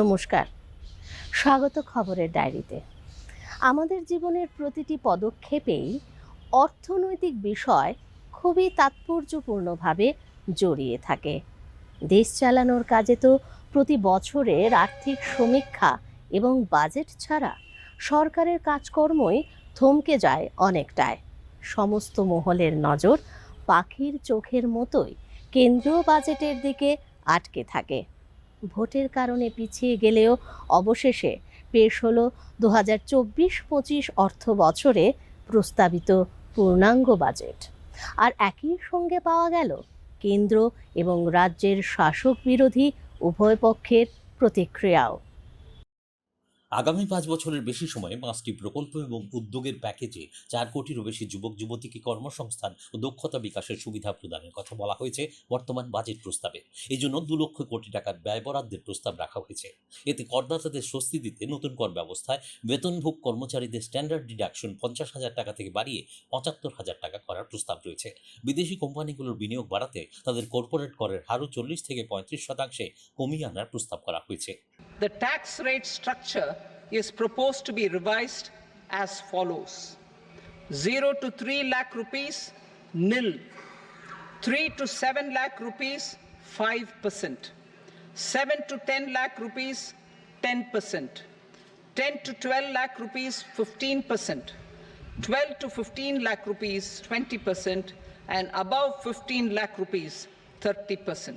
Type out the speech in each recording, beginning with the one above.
নমস্কার। স্বাগত খবরের ডায়েরিতে। আমাদের জীবনের প্রতিটি পদক্ষেপেই অর্থনৈতিক বিষয় খুবই তাৎপর্যপূর্ণভাবে জড়িয়ে থাকে। দেশ চালানোর কাজে তো প্রতি বছরের আর্থিক সমীক্ষা এবং বাজেট ছাড়া সরকারের কাজকর্মই থমকে যায় অনেকটায়। সমস্ত মহলের নজর পাখির চোখের মতোই কেন্দ্রীয় বাজেটের দিকে আটকে থাকে। ভোটের কারণে পিছিয়ে গেলেও অবশেষে পেশ হল দু হাজার চব্বিশ পঁচিশ অর্থ বছরে প্রস্তাবিত পূর্ণাঙ্গ বাজেট। আর একই সঙ্গে পাওয়া গেল কেন্দ্র এবং রাজ্যের শাসক বিরোধী উভয় পক্ষের প্রতিক্রিয়াও। আগামী পাঁচ বছরের বেশি সময়ে পাঁচটি প্রকল্প এবং উদ্যোগের প্যাকেজে চার কোটিরও বেশি যুবক, যুবতীকে কর্মসংস্থান ও দক্ষতা বিকাশের সুবিধা প্রদানের কথা বলা হয়েছে বর্তমান বাজেট প্রস্তাবে। এই জন্য দু লক্ষ কোটি টাকার ব্যয় বরাদ্দের প্রস্তাব রাখা হয়েছে। এতে করদাতাদের স্বস্তি দিতে নতুন কর ব্যবস্থায় বেতনভোগ কর্মচারীদের স্ট্যান্ডার্ড ডিডাকশন পঞ্চাশ হাজার টাকা থেকে বাড়িয়ে পঁচাত্তর হাজার টাকা করার প্রস্তাব রয়েছে। বিদেশি কোম্পানিগুলোর বিনিয়োগ বাড়াতে তাদের কর্পোরেট করের হারও চল্লিশ থেকে পঁয়ত্রিশ শতাংশে কমিয়ে আনার প্রস্তাব করা হয়েছে। The tax rate structure is proposed to be revised as follows 0 to 3 lakh rupees, nil. 3 to 7 lakh rupees, 5%. 7 to 10 lakh rupees, 10%. 10 to 12 lakh rupees, 15%. 12 to 15 lakh rupees, 20%. And above 15 lakh rupees, 30%.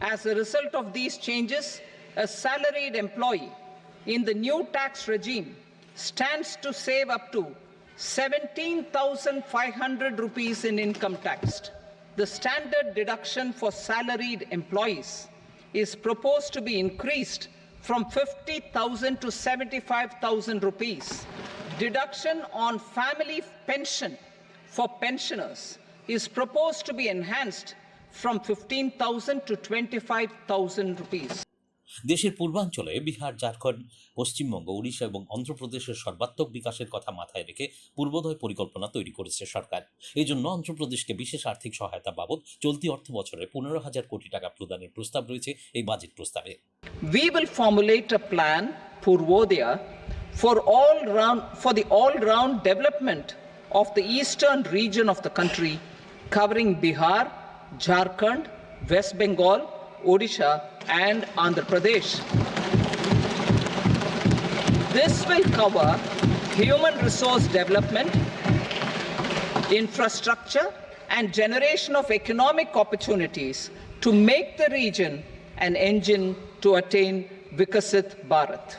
As a result of these changes, a salaried employee in the new tax regime stands to save up to 17,500 rupees in income tax. The standard deduction for salaried employees is proposed to be increased from 50,000 to 75,000 rupees. Deduction on family pension for pensioners is proposed to be enhanced from 15,000 to 25,000 rupees. দেশের পূর্বাঞ্চলে বিহার ঝাড়খণ্ড পশ্চিমবঙ্গ উড়িষ্যা এবং অন্ধ্রপ্রদেশের সর্বাত্মক বিকাশের কথা মাথায় রেখে পূর্বোদয় পরিকল্পনা তৈরি করেছে সরকার। এই জন্য অন্ধ্রপ্রদেশকে বিশেষ আর্থিক সহায়তা বাবদ চলতি অর্থ বছরে পনেরো হাজার কোটি টাকা প্রদানের প্রস্তাব রয়েছে এই বাজেট প্রস্তাবে। We will formulate a plan Purvodaya for all round for the all-round development of the eastern region of the country covering Bihar, Jharkhand, West Bengal, Odisha and Andhra Pradesh. This will cover human resource development, infrastructure, and generation of economic opportunities to make the region an engine to attain Vikasit Bharat.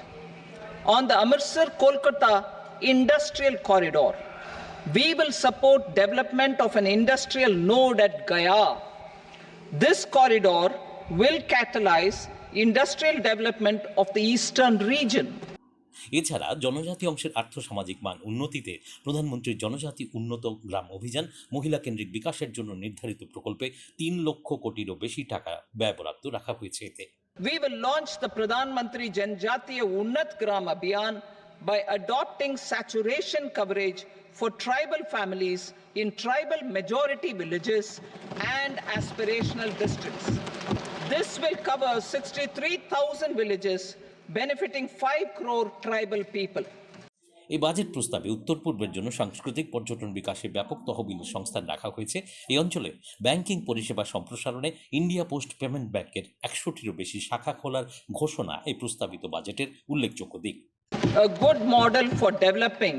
On the Amritsar Kolkata industrial corridor, we will support development of an industrial node at Gaya. This corridor will catalyze industrial development of the eastern region. এছাড়া জনজাতি অংশের আর্থসামাজিক মান উন্নতিতে প্রধানমন্ত্রীর জনজাতি উন্নত গ্রাম অভিযান মহিলা কেন্দ্রিক বিকাশের জন্য নির্ধারিত প্রকল্পে তিন লক্ষ কোটিরও বেশি টাকা ব্যয় বরাদ্দ রাখা হয়েছে এতে We will launch the Pradhan Mantri Janjatiya Unnat Gram Abhiyan by adopting saturation coverage for tribal families in tribal majority villages and aspirational districts. This will cover 63,000 villages, benefiting 5 crore tribal people. এই budget প্রস্তাবে উত্তর পূর্বের জন্য সাংস্কৃতিক পর্যটন বিকাশে ব্যাপক তহবিল সংস্থান রাখা হয়েছে। এই অঞ্চলে ব্যাংকিং পরিষেবা সম্প্রসারণে ইন্ডিয়া পোস্ট পেমেন্ট ব্যাংকের একশোটিরও বেশি শাখা খোলার ঘোষণা এই প্রস্তাবিত বাজেটের উল্লেখযোগ্য দিক। Good model for developing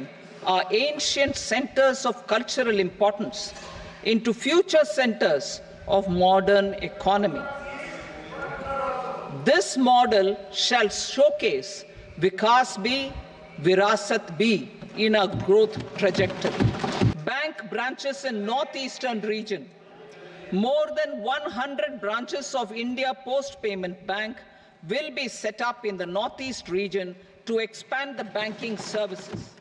ancient centres of cultural importance into future centres of modern economy This model shall showcase Vikas B, Virasat B in our growth trajectory. Bank branches in northeastern region. More than 100 branches of India Post Payment Bank will be set up in the northeast region to expand the banking services.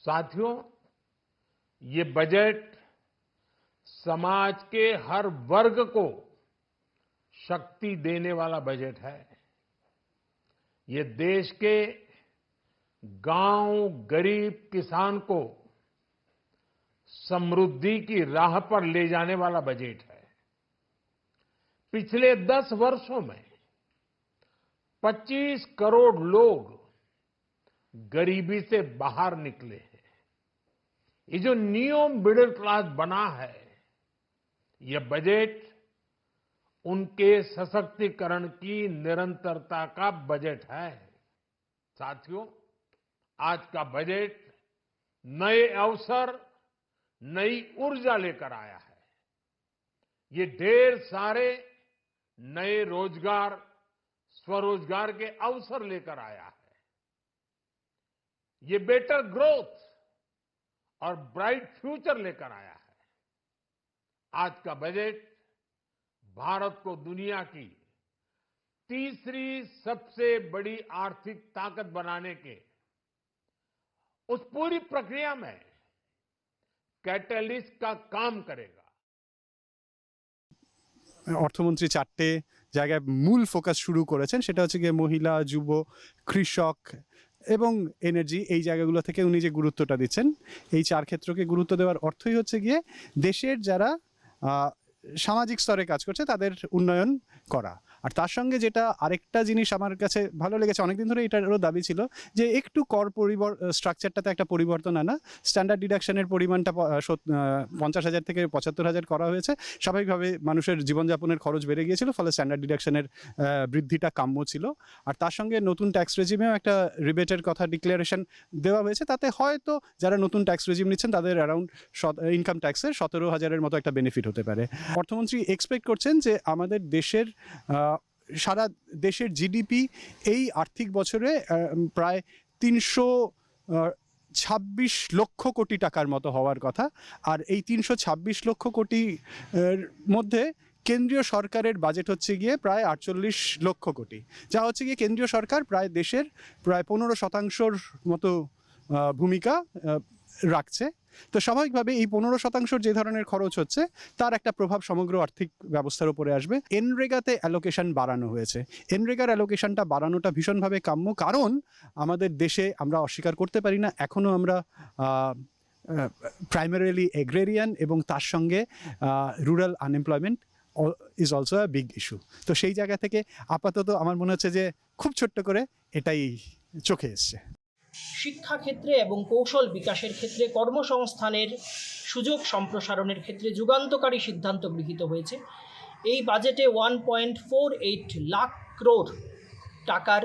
साथियों, ये budget समाज के हर वर्ग को शक्ति देने वाला budget है। ये देश के गाँव गरीब किसान को समृद्धि की राह पर ले जाने वाला बजट है। पिछले दस वर्षों में 25 करोड़ लोग गरीबी से बाहर निकले। हैं ये जो न्यू मिडिल क्लास बना है, ये बजट उनके सशक्तिकरण की निरंतरता का बजट है। साथियों, आज का बजट नए अवसर, नई ऊर्जा लेकर आया है। ये ढेर सारे नए रोज़गार, स्वरोजगार के अवसर लेकर आया है। ये बेटर ग्रोथ और ब्राइट फ्यूचर लेकर आया है आज का बजट भारत को दुनिया की तीसरी सबसे बड़ी आर्थिक ताकत बनाने के उस पूरी प्रक्रिया में कैटलिस्ट का काम करेगा অর্থমন্ত্রী চারটে জায়গায় মূল ফোকাস শুরু করেছেন সেটা হচ্ছে গিয়ে মহিলা যুব কৃষক এবং এনার্জি এই জায়গাগুলো থেকে উনি যে গুরুত্বটা দিচ্ছেন, এই চার ক্ষেত্রকে গুরুত্ব দেওয়ার অর্থই হচ্ছে গিয়ে দেশের যারা সামাজিক স্তরে কাজ করছে তাদের উন্নয়ন করা। আর তার সঙ্গে যেটা আরেকটা জিনিস আমার কাছে ভালো লেগেছে, অনেকদিন ধরে এটারও দাবি ছিল যে একটু কর পরিবর স্ট্রাকচারটাতে একটা পরিবর্তন আনা। স্ট্যান্ডার্ড ডিডাকশনের পরিমাণটা পঞ্চাশ হাজার থেকে পঁচাত্তর হাজার করা হয়েছে। স্বাভাবিকভাবে মানুষের জীবনযাপনের খরচ বেড়ে গিয়েছিল, ফলে স্ট্যান্ডার্ড ডিডাকশনের বৃদ্ধিটা কাম্য ছিল। আর তার সঙ্গে নতুন ট্যাক্স রেজিমেও একটা রিবেটের কথা ডিক্লারেশন দেওয়া হয়েছে। তাতে হয়তো যারা নতুন ট্যাক্স রেজিম নিচ্ছেন, তাদের অ্যারাউন্ড ইনকাম ট্যাক্সের সতেরো হাজারের মতো একটা বেনিফিট হতে পারে। অর্থমন্ত্রী এক্সপেক্ট করছেন যে আমাদের দেশের সারা দেশের জিডিপি এই আর্থিক বছরে প্রায় তিনশো ছাব্বিশ লক্ষ কোটি টাকার মতো হওয়ার কথা। আর এই তিনশো ছাব্বিশ লক্ষ কোটি মধ্যে কেন্দ্রীয় সরকারের বাজেট হচ্ছে গিয়ে প্রায় আটচল্লিশ লক্ষ কোটি। যা হচ্ছে গিয়ে কেন্দ্রীয় সরকার প্রায় দেশের প্রায় পনেরো শতাংশর মতো ভূমিকা রাখছে। তো স্বাভাবিকভাবে এই পনেরো শতাংশর যে ধরনের খরচ হচ্ছে, তার একটা প্রভাব সমগ্র আর্থিক ব্যবস্থার উপরে আসবে। এনরেগাতে অ্যালোকেশন বাড়ানো হয়েছে। এনরেগার অ্যালোকেশনটা বাড়ানোটা ভীষণভাবে কাম্য কারণ আমাদের দেশে আমরা অস্বীকার করতে পারি না। এখনও আমরা প্রাইমারিলি এগ্রেরিয়ান এবং তার সঙ্গে rural unemployment is also a big issue তো সেই জায়গা থেকে আপাতত আমার মনে হচ্ছে যে খুব ছোট্ট করে এটাই চোখে এসছে। শিক্ষাক্ষেত্রে এবং কৌশল বিকাশের ক্ষেত্রে কর্মসংস্থানের সুযোগ সম্প্রসারণের ক্ষেত্রে যুগান্তকারী সিদ্ধান্ত গৃহীত হয়েছে। এই বাজেটে one point four eight lakh crore টাকার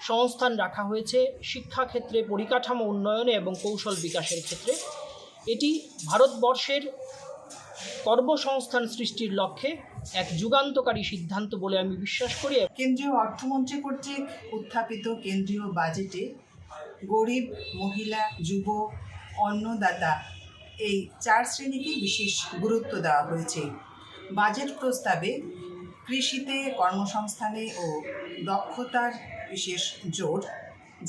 সংস্থান রাখা হয়েছে শিক্ষাক্ষেত্রে পরিকাঠামো উন্নয়নে এবং কৌশল বিকাশের ক্ষেত্রে। এটি ভারতবর্ষের কর্মসংস্থান সৃষ্টির লক্ষ্যে এক যুগান্তকারী সিদ্ধান্ত বলে আমি বিশ্বাস করি। কেন্দ্রীয় অর্থমন্ত্রী কর্তৃক উত্থাপিত কেন্দ্রীয় বাজেটে গরিব, মহিলা, যুব, অন্নদাতা এই চার শ্রেণীকে বিশেষ গুরুত্ব দেওয়া হয়েছে। বাজেট প্রস্তাবে কৃষিতে কর্মসংস্থানে ও দক্ষতার বিশেষ জোর,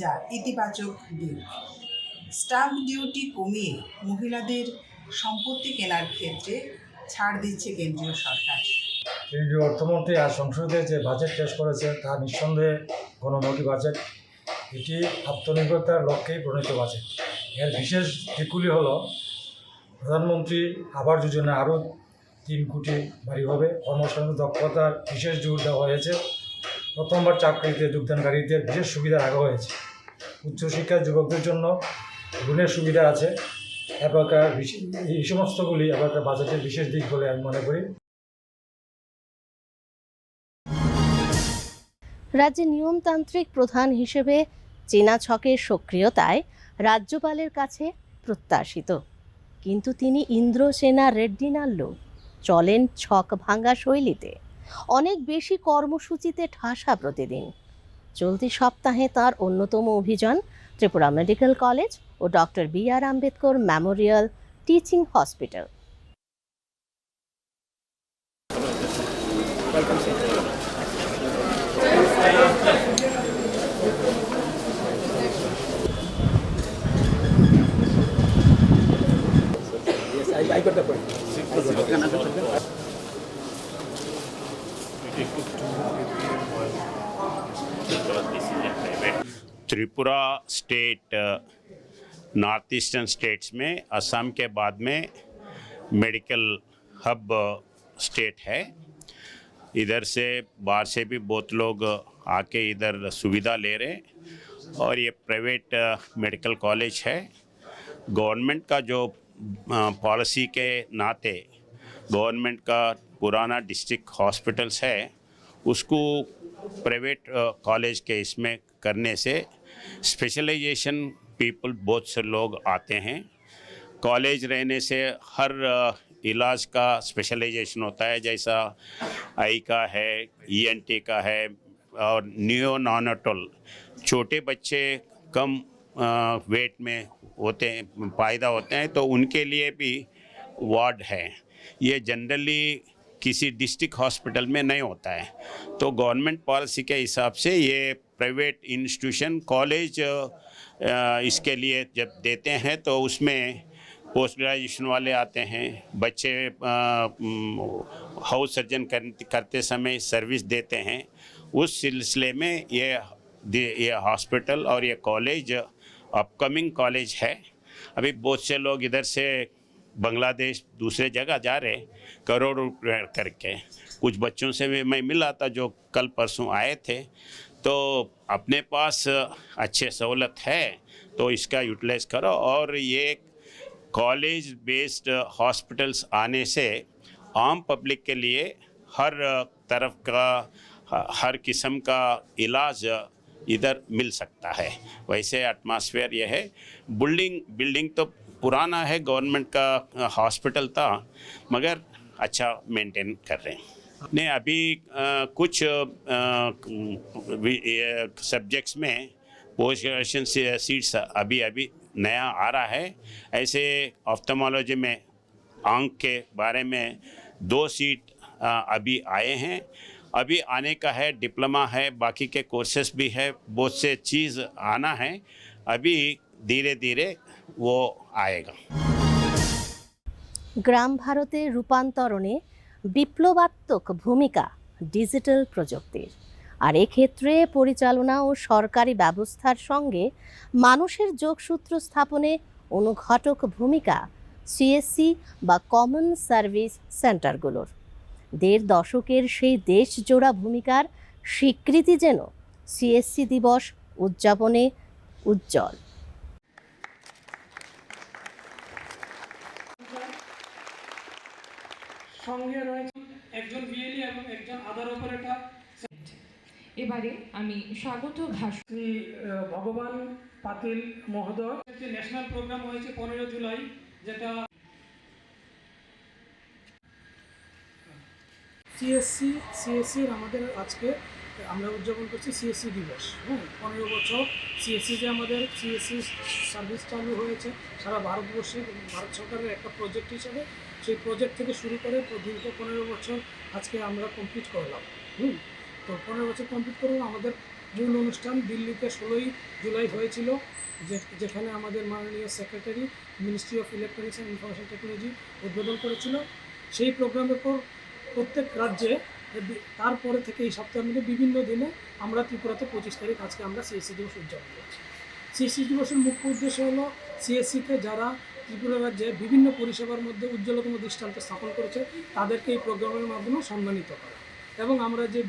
যা ইতিবাচক দিক। স্টাম্প ডিউটি কমিয়ে মহিলাদের সম্পত্তি কেনার ক্ষেত্রে ছাড় দিচ্ছে কেন্দ্রীয় সরকার। কেন্দ্রীয় অর্থমন্ত্রী আর সংসদে যে বাজেট পেশ করেছে, তা নিঃসন্দেহে গণমুখী বাজেট। এটি আত্মনির্ভরতার লক্ষ্যেই প্রণীত বাজেট এর বিশেষ দিকগুলি হলো, প্রধানমন্ত্রী আবাস যোজনা আরও তিন কোটি বাড়ি হবে, কর্মসংস্থান দক্ষতার বিশেষ জোর দেওয়া হয়েছে, প্রথমবার চাকরিতে যোগদানকারীদের বিশেষ সুবিধা রাখা হয়েছে। উচ্চশিক্ষার যুবকদের জন্য ঋণের সুবিধা আছে বিশেষ- এই সমস্তগুলি এবারকার বাজেটের বিশেষ দিক বলে আমি মনে করি। রাজ্যে নিয়মতান্ত্রিক প্রধান হিসেবে চেনা ছকের সক্রিয়তায় রাজ্যপালের কাছে প্রত্যাশিত। কিন্তু তিনি ইন্দ্রসেনা রেড্ডি নাল্লু চলেন ছক ভাঙ্গা শৈলীতে। অনেক বেশি কর্মসূচিতে ঠাসা প্রতিদিন। চলতি সপ্তাহে তার অন্যতম অভিযান Tripura medical college O doctor B R Ambedkar memorial teaching hospital. I got पड़े Tripura state north eastern states में, असम के बाद में मेडिकल हब स्टेट है। इधर से बाहर से भी बहुत लोग आके इधर सुविधा ले रहे हैं। और ये प्राइवेट मेडिकल कॉलेज है। गवर्नमेंट का जो पॉलिसी के नाते गवर्नमेंट का पुराना डिस्ट्रिक्ट हॉस्पिटल्स है, उसको प्राइवेट कॉलेज के इसमें करने से स्पेशलाइजेशन पीपल बहुत से लोग आते हैं। कॉलेज रहने से हर इलाज का स्पेशलाइजेशन होता है, जैसा आई का है ईएनटी का है, और नियो नॉनटोल छोटे बच्चे कम वेट में होते हैं पैदा होते हैं तो उनके लिए भी वार्ड है। ये जनरली किसी डिस्ट्रिक्ट हॉस्पिटल में नहीं होता है। तो गवर्नमेंट पॉलिसी के हिसाब से ये प्राइवेट इंस्टीट्यूशन कॉलेज इसके लिए जब देते हैं तो उसमें पोस्ट ग्रेजुएशन वाले आते हैं। बच्चे हाउस सर्जन कर, करते समय सर्विस देते हैं। उस सिलसिले में ये ये हॉस्पिटल और ये कॉलेज अपकमिंग कॉलेज है। अभी बहुत से लोग इधर से बांग्लादेश, दूसरे जगह जा रहे करोड़ों रुपये करके। कुछ बच्चों से भी मैं मिला था जो कल परसों आए थे। तो अपने पास अच्छे सहूलत है तो इसका यूटिलाइज करो। और ये कॉलेज बेस्ड हॉस्पिटल्स आने से आम पब्लिक के लिए हर तरफ़ का हर किस्म का इलाज इधर मिल सकता है। वैसे एटमॉस्फेयर यह है। बिल्डिंग बिल्डिंग तो पुराना है गवर्नमेंट का हॉस्पिटल था मगर अच्छा मेंटेन कर रहे हैं। नहीं अभी अ, कुछ सब्जेक्ट्स में पोस्ट ग्रेजुएशन सीट्स अभी अभी नया आ रहा है। ऐसे ऑफ्थमोलॉजी में आँख के बारे में दो सीट अ, अभी आए हैं। अभी आने का है डिप्लोमा है बाकी के कोर्सेस भी है बहुत से चीज़ आना है अभी धीरे धीरे वो आएगा গ্রাম ভারতের রূপান্তরণে বিপ্লবাত্মক ভূমিকা ডিজিটাল প্রযুক্তির আর এক্ষেত্রে পরিচালনা ও সরকারি ব্যবস্থার সঙ্গে মানুষের যোগসূত্র স্থাপনে অনুঘটক ভূমিকা সিএসসি বা কমন সার্ভিস সেন্টারগুলোর দেড় দশকের সেই দেশজোড়া ভূমিকার স্বীকৃতি যেন সিএসসি দিবস উদযাপনে উজ্জ্বল। সঙ্গে রয়েছে একজন বিএলই এবং একজন আধার অপারেটর এবারে আমি স্বাগত ভাষণ ভগবান পাতিল মহোদয়। ন্যাশনাল প্রোগ্রাম হয়েছে পনেরো জুলাই যেটা সিএসসি সিএসসির আমাদের আজকে আমরা উদযাপন করছি সিএসসি দিবস। হ্যাঁ পনেরো বছর সিএসসি যে আমাদের সিএসসি সার্ভিস চালু হয়েছে সারা ভারতবর্ষে। ভারত সরকারের একটা প্রজেক্ট হিসেবে সেই প্রজেক্ট থেকে শুরু করে দীর্ঘ পনেরো বছর আজকে আমরা কমপ্লিট করলাম। হুম, তো পনেরো বছর কমপ্লিট করলাম। আমাদের মূল অনুষ্ঠান দিল্লিতে ষোলোই জুলাই হয়েছিল যেখানে আমাদের মাননীয় secretary ministry of electronics and information technology উদ্বোধন করেছিল। সেই প্রোগ্রামের পর প্রত্যেক রাজ্যে তারপরে থেকে এই সপ্তাহের মধ্যে বিভিন্ন দিনে আমরা ত্রিপুরাতে পঁচিশ তারিখ আজকে আমরা সিএসসি দিবস উদযাপন করছি। সিএসসি দিবসের মুখ্য উদ্দেশ্য হলো সিএসসিতে যারা ত্রিপুরা রাজ্যে বিভিন্ন পরিষেবার মধ্যে উজ্জ্বলতম দৃষ্টান্ত স্থাপন করেছে, তাদেরকে এই প্রোগ্রামের মাধ্যমে সম্মানিত করা। এবং আমরা যে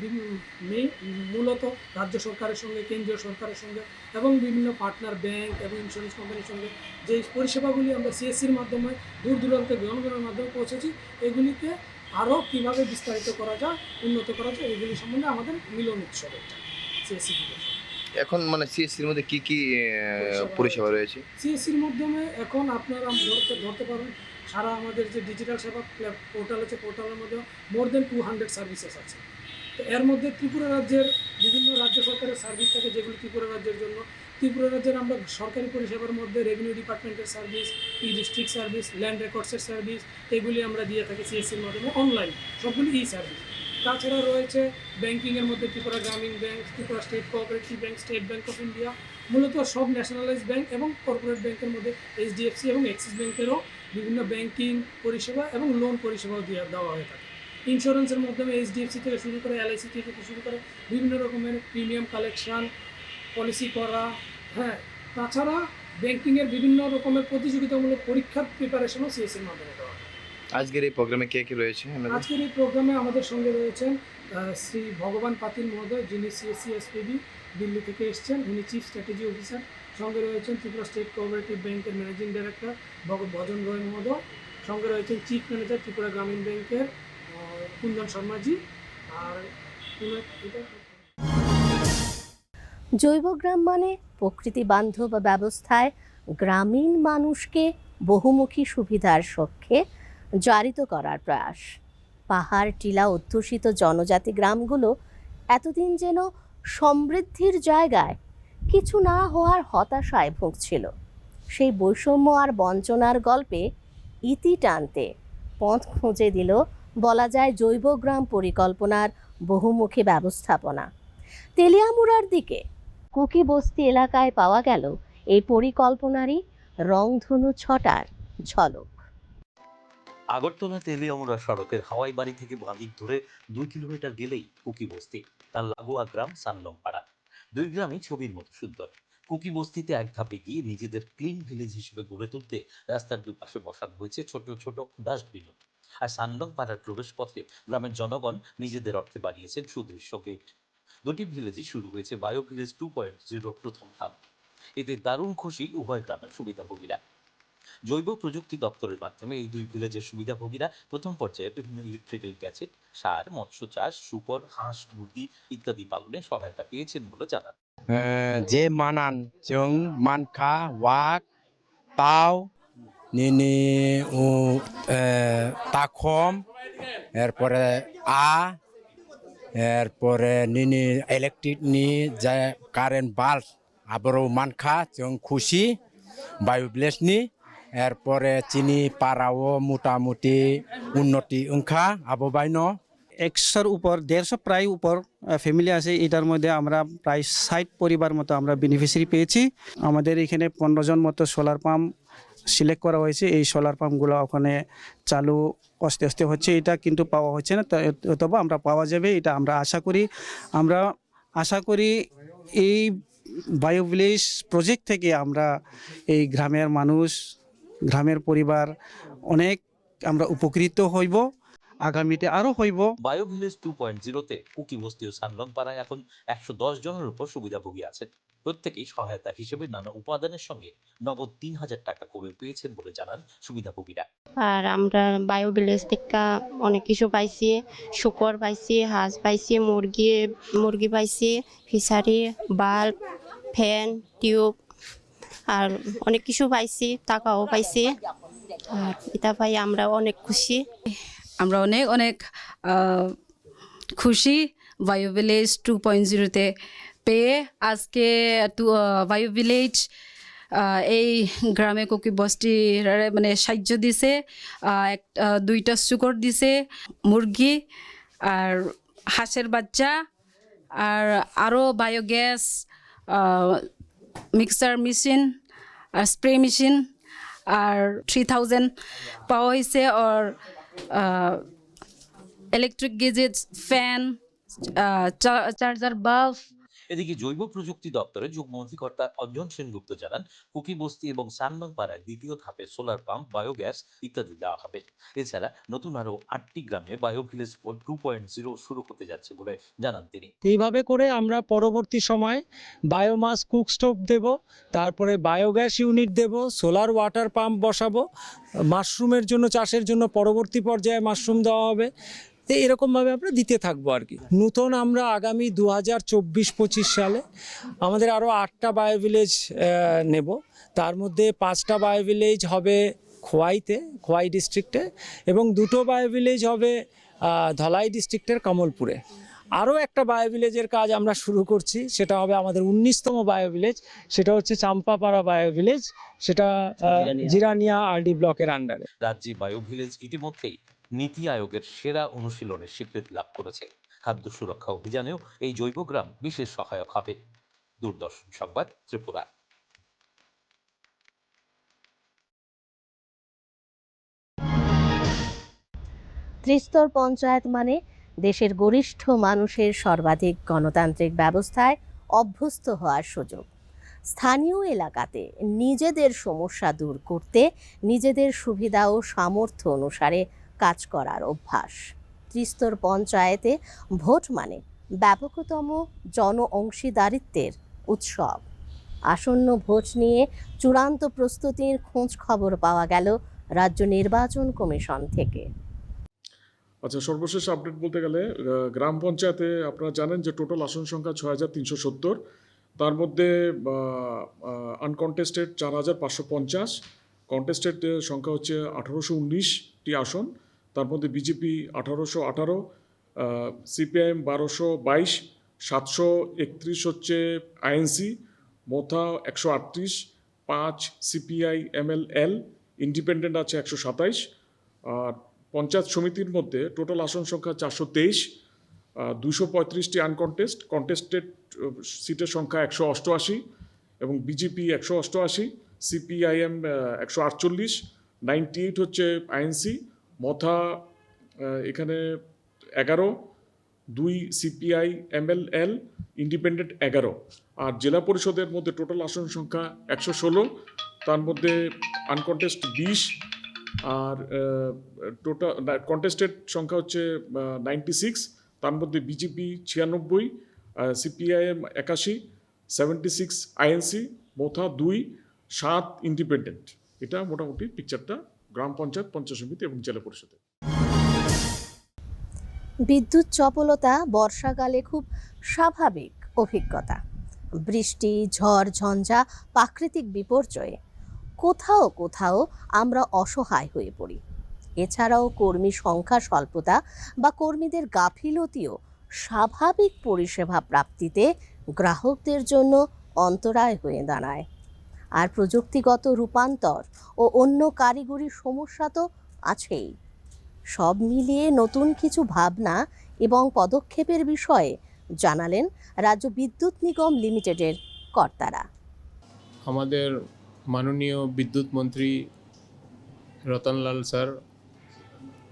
মূলত রাজ্য সরকারের সঙ্গে, কেন্দ্রীয় সরকারের সঙ্গে এবং বিভিন্ন পার্টনার ব্যাংক এবং ইন্স্যুরেন্স কোম্পানির সঙ্গে যে পরিষেবাগুলি আমরা সিএসসির মাধ্যমে দূর দূরান্তে জনগণের মাধ্যমে পৌঁছেছি, এগুলিকে আরও কীভাবে বিস্তারিত করা যায় উন্নত করা যায় এগুলি সম্বন্ধে আমাদের মিলন উৎসব এটা সিএসসি এখন মানে সিএসসির মধ্যে কি কি পরিষেবা রয়েছে। সিএসসির মাধ্যমে এখন আপনারা ধরতে ধরতে পারেন সারা আমাদের যে ডিজিটাল সেবা পোর্টাল আছে পোর্টালের মধ্যে more than two hundred services আছে। তো এর মধ্যে ত্রিপুরা রাজ্যের বিভিন্ন রাজ্য সরকারের সার্ভিস থাকে যেগুলো ত্রিপুরা রাজ্যের জন্য। ত্রিপুরা রাজ্যের আমরা সরকারি পরিষেবার মধ্যে রেভিনিউ ডিপার্টমেন্টের service E district service land রেকর্ডসের service এগুলি আমরা দিয়ে থাকি সিএসসির মাধ্যমে অনলাইন সবগুলি ই সার্ভিস তাছাড়া রয়েছে ব্যাংকিংয়ের মধ্যে Tripura Gramin bank, Tripura state cooperative bank state bank of India মূলত সব ন্যাশনালাইজ ব্যাংক এবং কর্পোরেট ব্যাংকের মধ্যে এইচডিএফসি এবং অ্যাক্সিস ব্যাংকেরও বিভিন্ন ব্যাংকিং পরিষেবা এবং লোন পরিষেবাও দেওয়া হয়ে থাকে। ইন্স্যুরেন্সের মাধ্যমে এইচডিএফসি থেকে শুরু করে এলআইসি থেকে শুরু করে বিভিন্ন রকমের প্রিমিয়াম কালেকশন পলিসি করা হ্যাঁ তাছাড়া ব্যাংকিংয়ের বিভিন্ন রকমের প্রতিযোগিতামূলক পরীক্ষার প্রিপারেশনও সিএসসির মাধ্যমে দেওয়া হয়। আজকের এই প্রোগ্রামে কে কে রয়েছে? আজকের এই প্রোগ্রামে আমাদের সঙ্গে রয়েছেন শ্রী ভগবান পাতিল মহোদয় যিনি সিএসসি এসপিবি দিল্লি থেকে এসেছেন। উনি চিফ স্ট্র্যাটেজি অফিসার সঙ্গে রয়েছেন ত্রিপুরা স্টেট কোঅপারেটিভ ব্যাংকের ম্যানেজিং ডাইরেক্টর ভজন রয় মহোদয়। সঙ্গে রয়েছেন চিফ ম্যানেজার ত্রিপুরা গ্রামীণ ব্যাংকের কুন্দন শর্মাজি। আর এটা জৈবগ্রাম মানে প্রকৃতি বান্ধব ব্যবস্থায় গ্রামীণ মানুষকে বহুমুখী সুবিধার সখ্যে জারিত করার প্রয়াস। পাহাড়, টিলা অধ্যুষিত জনজাতি গ্রামগুলো এতদিন যেন সমৃদ্ধির জায়গায় কিছু না হওয়ার হতাশায় ভুগছিল। সেই বৈষম্য আর বঞ্চনার গল্পে ইতি টানতে পথ খুঁজে দিল বলা যায় জৈবগ্রাম পরিকল্পনার বহুমুখী ব্যবস্থাপনা। তেলিয়ামুড়ার দিকে কুকি বস্তি এলাকায় পাওয়া গেল এই পরিকল্পনারই রংধনু ছটার ঝলক। আগরতলা তেলিয়ামুড়া সড়কের হাওয়াই বাড়ি থেকে বাঁদিক ধরে দুই কিলোমিটার গেলেই কুকি বস্তি তার লাগোয়া গ্রাম সানলংপাড়া দুই গ্রামই ছবির মতো সুন্দর। কুকি বস্তিতে এক ধাপে গিয়ে নিজেদের ক্লিন ভিলেজ হিসেবে গড়ে তুলতে রাস্তার দুপাশে বসানো হয়েছে ছোট ছোট ডাস্টবিন আর সানলং পাড়ার প্রবেশ পথে গ্রামের জনগণ নিজেদের অর্থে বানিয়েছেন সুদৃশ্য গেট। দুটি ভিলেজই শুরু হয়েছে bio village two point zero প্রথম ধাপ। এতে দারুণ খুশি উভয় গ্রামের সুবিধাভোগীরা। জৈব প্রযুক্তি দপ্তরের মাধ্যমে এই দুই ভিলেজের সুবিধাভোগীরা প্রথম পর্যায়ে বিভিন্ন ইলেকট্রিক্যাল গ্যাজেট সার, মৎস্য চাষ সুপর হাঁস, মুরগি ইত্যাদি পালনে সহায়তা পেয়েছেন বলে জানান। হ্যাঁ, যে মানান চং মানখা, ওয়াক, তাও, নিনি ও তাখম, এরপরে আ এরপরে নিনি ইলেকট্রিক ইলেকট্রিকনি যে কারেন্ট বাল্ব আবারও মানখা जों খুশি বায়ুব্লেসনি এরপরে চিনি, পাড়াও মোটামুটি উন্নতি ওংখা আবো একশোর উপর, দেড়শো প্রায় উপর ফ্যামিলি আছে, এটার মধ্যে আমরা প্রায় ষাট পরিবার মতো আমরা বেনিফিশিয়ারি পেয়েছি। আমাদের এখানে পনেরো জন মতো সোলার পাম্প সিলেক্ট করা হয়েছে। এই সোলার পাম্পগুলো ওখানে চালু আস্তে আস্তে হচ্ছে। এটা কিন্তু পাওয়া হচ্ছে না। তবে আমরা পাওয়া যাবে, এটা আমরা আশা করি। আমরা আশা করি এই বায়ো ভিলেজ প্রজেক্ট থেকে আমরা এই গ্রামের মানুষ, গ্রামের পরিবার অনেক আমরা উপকৃত হইব। আগামীতে আরও হইব। বায়ো ভিলেজ টু পয়েন্ট জিরোতে কুকি বস্তি ও সানলং পাড়ায় এখন একশো দশ জনের উপর সুবিধাভোগী আছেন। প্রত্যেকেই সহায়তা হিসেবে নানা উপাদানের সঙ্গে নগদ তিন হাজার টাকা করে পেয়েছেন বলে জানান সুবিধাভোগীরা। আর আমরা বায়ো ভিলেজ থেকে অনেক কিছু পাইছি শুকর পাইছি হাঁস পাইছি মুরগি মুরগি পাইছি ফিশারি বাল্ব ফ্যান টিউব আর অনেক কিছু পাইছি টাকাও পাইছি। আর এটা পাই আমরা অনেক খুশি। আমরা অনেক অনেক খুশি। বায়ো ভিলেজ টু পয়েন্ট জিরোতে পেয়ে আজকে বায়ো ভিলেজ এই গ্রামে কুকি বস্তি মানে সাহায্য দিছে এক দুইটা শুকর দিছে, মুরগি আর হাঁসের বাচ্চা আর আরও বায়োগ্যাস মিক্সার মেশিন আর স্প্রে মেশিন আর থ্রি থাউজেন্ড পাওয়া হয়েছে আর electric gadgets fan charger bulb এদিকে জৈব প্রযুক্তি দপ্তরের যুগ্ম অধিকর্তা অঞ্জন সেনগুপ্ত জানান, কুকি বস্তি এবং সানলং পাড়ায় দ্বিতীয় ধাপে সোলার পাম্প, বায়োগ্যাস ইত্যাদি দেওয়া হবে। এছাড়া নতুন আরও আটটি গ্রামে bio village two point zero শুরু হতে যাচ্ছে বলে জানান তিনি। এইভাবে করে আমরা পরবর্তী সময় বায়োমাস কুক স্টোভ দেব, তারপরে বায়োগ্যাস ইউনিট দেব, সোলার ওয়াটার পাম্প বসাবো, মাশরুমের জন্য, চাষের জন্য পরবর্তী পর্যায়ে মাশরুম দেওয়া হবে। তো এরকমভাবে আমরা দিতে থাকব আর কি। নতুন আমরা আগামী দু হাজার চব্বিশ পঁচিশ সালে আমাদের আরও আটটা বায়ো ভিলেজ নেব। তার মধ্যে পাঁচটা বায়ো ভিলেজ হবে খোয়াইতে খোয়াই ডিস্ট্রিক্টে এবং দুটো বায়ো ভিলেজ হবে ধলাই ডিস্ট্রিক্টের কমলপুরে। আরও একটা বায়ো ভিলেজের কাজ আমরা শুরু করছি সেটা হবে আমাদের উনিশতম বায়ো ভিলেজ সেটা হচ্ছে চাম্পাপাড়া বায়ো ভিলেজ সেটা জিরানিয়া। আরডি ব্লকের আন্ডারে রাজ্যে বায়ো ভিলেজ ইতিমধ্যেই নীতি আয়োগের সেরা অনুশীলনের স্বীকৃতি লাভ করেছে। খাদ্য সুরক্ষা অভিযানেও এই জৈব গ্রাম বিশেষ সহায়ক হবে। দূরদর্শন সংবাদ, ত্রিপুরা। ত্রিস্তর পঞ্চায়েত মানে দেশের গরিষ্ঠ মানুষের সর্বাধিক গণতান্ত্রিক ব্যবস্থায় অভ্যস্ত হওয়ার সুযোগ। স্থানীয় এলাকাতে নিজেদের সমস্যা দূর করতে নিজেদের সুবিধা ও সামর্থ্য অনুসারে কাজ করার অভ্যাস। ত্রিস্তর পঞ্চায়েতে ভোট মানে ব্যাপকতম জন অংশীদারিত্বের উৎসব। আসন্ন ভোট নিয়ে চূড়ান্ত প্রস্তুতির খোঁজ খবর পাওয়া গেল রাজ্য নির্বাচন কমিশন থেকে। আচ্ছা সর্বশেষ আপডেট বলতে গেলে গ্রাম পঞ্চায়েতে আপনারা জানেন যে টোটাল আসন সংখ্যা ছয় হাজার তিনশো সত্তর। তার মধ্যে আনকন্টেস্টেড চার হাজার পাঁচশো পঞ্চাশ। কন্টেস্টেড সংখ্যা হচ্ছে আঠারোশো উনিশটি আসন। তার মধ্যে বিজেপি আঠারোশো আঠারো সিপিআইএম বারোশো বাইশ, সাতশো একত্রিশ হচ্ছে আইএনসি, মোথা একশো আটত্রিশ, পাঁচ সিপিআই এমএলএল, ইন্ডিপেন্ডেন্ট আছে একশো সাতাইশ, আর পঞ্চায়েত সমিতির মধ্যে টোটাল আসন সংখ্যা চারশো তেইশ দুশো পঁয়ত্রিশটি আনকন্টেস্ট, কন্টেস্টেড সিটের সংখ্যা একশো অষ্টআশি এবং বিজেপি একশো অষ্টআশি, সিপিআইএম একশো আটচল্লিশ, নাইনটি এইট হচ্ছে আইএনসি মথা এখানে এগারো, দুই সিপিআই, এমএলএল, ইন্ডিপেন্ডেন্ট এগারো। আর জেলা পরিষদের মধ্যে টোটাল আসন সংখ্যা একশো ষোলো, তার মধ্যে আনকন্টেস্ট বিশ, আর টোটাল কন্টেস্টেড সংখ্যা হচ্ছে নাইনটি সিক্স তার মধ্যে বিজেপি ছিয়ানব্বই সিপিআইএম একাশি সেভেন্টি সিক্স আইএনসি মোথা দুই, সাত ইন্ডিপেন্ডেন্ট। এটা মোটামুটি পিকচারটা গ্রাম পঞ্চায়েত পঞ্চায়েত সমিতি এবং জেলা পরিষদে বিদ্যুৎ চপলতা, বর্ষাকালে খুব স্বাভাবিক অভিজ্ঞতা। বৃষ্টি, ঝড়, ঝঞ্ঝা, প্রাকৃতিক বিপর্যয়ে কোথাও কোথাও আমরা অসহায় হয়ে পড়ি। এছাড়াও কর্মী সংখ্যা স্বল্পতা বা কর্মীদের গাফিলতিও স্বাভাবিক পরিষেবা প্রাপ্তিতে গ্রাহকদের জন্য অন্তরায় হয়ে দাঁড়ায়। আর প্রযুক্তিগত রূপান্তর ও অন্য কারিগরি সমস্যা তো আছেই। সব মিলিয়ে নতুন কিছু ভাবনা এবং পদক্ষেপের বিষয়ে জানালেন রাজ্য বিদ্যুৎ নিগম লিমিটেডের কর্তারা। আমাদের মাননীয় বিদ্যুৎ মন্ত্রী রতনলাল স্যার,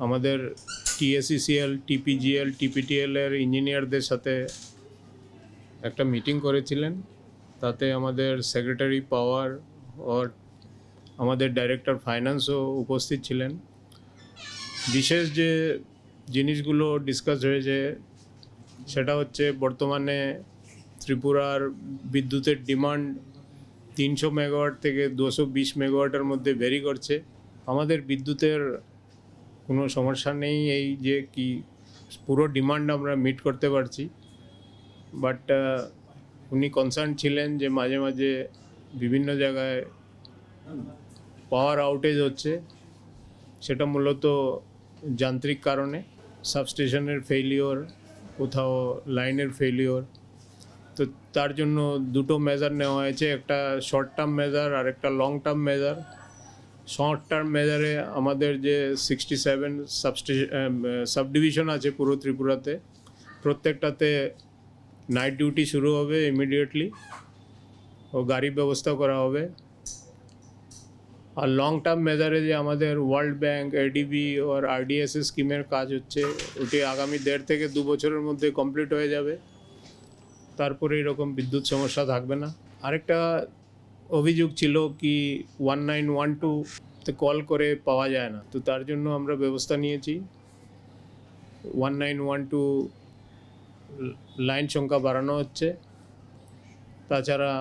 আমাদের টিএসিসিএল টিপিজিএল টিপিটিএল এর ইঞ্জিনিয়ারদের সাথে একটা মিটিং করেছিলেন। তাতে আমাদের সেক্রেটারি পাওয়ার ও আমাদের ডাইরেক্টর ফাইন্যান্সও উপস্থিত ছিলেন। বিশেষ যে জিনিসগুলো ডিসকাস হয়েছে, সেটা হচ্ছে বর্তমানে ত্রিপুরার বিদ্যুতের ডিমান্ড তিনশো মেগাওয়াট থেকে দুশো বিশ মেগাওয়াটের মধ্যে ভেরি করছে। আমাদের বিদ্যুতের কোনো সমস্যা নেই এই যে কি পুরো ডিমান্ড আমরা মিট করতে পারছি। বাট উনি কনসার্ন ছিলেন যে মাঝে মাঝে বিভিন্ন জায়গায় পাওয়ার আউটেজ হচ্ছে। সেটা মূলত যান্ত্রিক কারণে সাবস্টেশনের ফেলিওর কোথাও লাইনের ফেলিওর তো তার জন্য দুটো মেজার নেওয়া হয়েছে, একটা শর্ট টার্ম মেজার আর একটা long term measure short term মেজারে আমাদের যে সিক্সটি সেভেন সাবস্টেশন সাবডিভিশন আছে পুরো ত্রিপুরাতে, প্রত্যেকটাতে নাইট ডিউটি শুরু হবে ইমিডিয়েটলি ও গাড়ির ব্যবস্থা করা হবে। আর লং টার্ম মেজারে যে আমাদের world bank ADB or RDS স্কিমের কাজ হচ্ছে, ওটি আগামী দেড় থেকে দু বছরের মধ্যে কমপ্লিট হয়ে যাবে। তারপরে এরকম বিদ্যুৎ সমস্যা থাকবে না। আরেকটা অভিযোগ ছিল কি ওয়ান নাইন ওয়ান টুতে কল করে পাওয়া যায় না। তো তার জন্য আমরা ব্যবস্থা নিয়েছি। One nine one two line সংখ্যা বাড়ানো হচ্ছে। তাছাড়া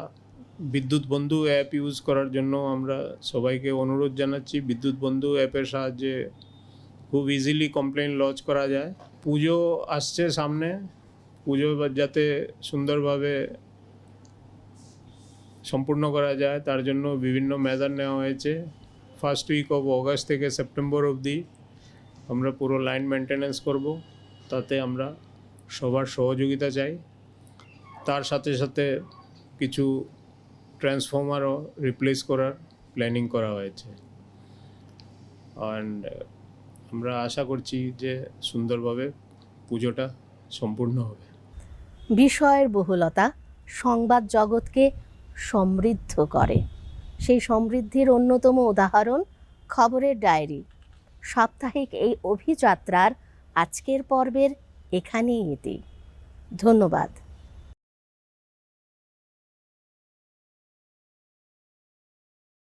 বিদ্যুৎ বন্ধু অ্যাপ ইউজ করার জন্য আমরা সবাইকে অনুরোধ জানাচ্ছি, বিদ্যুৎ বন্ধু অ্যাপের সাহায্যে খুব ইজিলি কমপ্লেন লজ করা যায়। পুজো আসছে সামনে, পুজো যাতে সুন্দরভাবে সম্পূর্ণ করা যায়, তার জন্য বিভিন্ন মেজার নেওয়া হয়েছে। ফার্স্ট উইক অফ অগাস্ট থেকে সেপ্টেম্বর অবধি আমরা পুরো লাইন মেনটেন্যান্স করব, তাতে আমরা সবার সহযোগিতা চাই। তার সাথে সাথে কিছু ট্রান্সফর্মারও রিপ্লেস করার প্ল্যানিং করা হয়েছে। অ্যান্ড আমরা আশা করছি যে সুন্দরভাবে পুজোটা সম্পূর্ণ হবে। বিষয়ের বহুলতা সংবাদ জগৎকে সমৃদ্ধ করে। সেই সমৃদ্ধির অন্যতম উদাহরণ খবরের ডায়েরি। সাপ্তাহিক এই অভিযাত্রার আজকের পর্বের এখানেই এটি। ধন্যবাদ।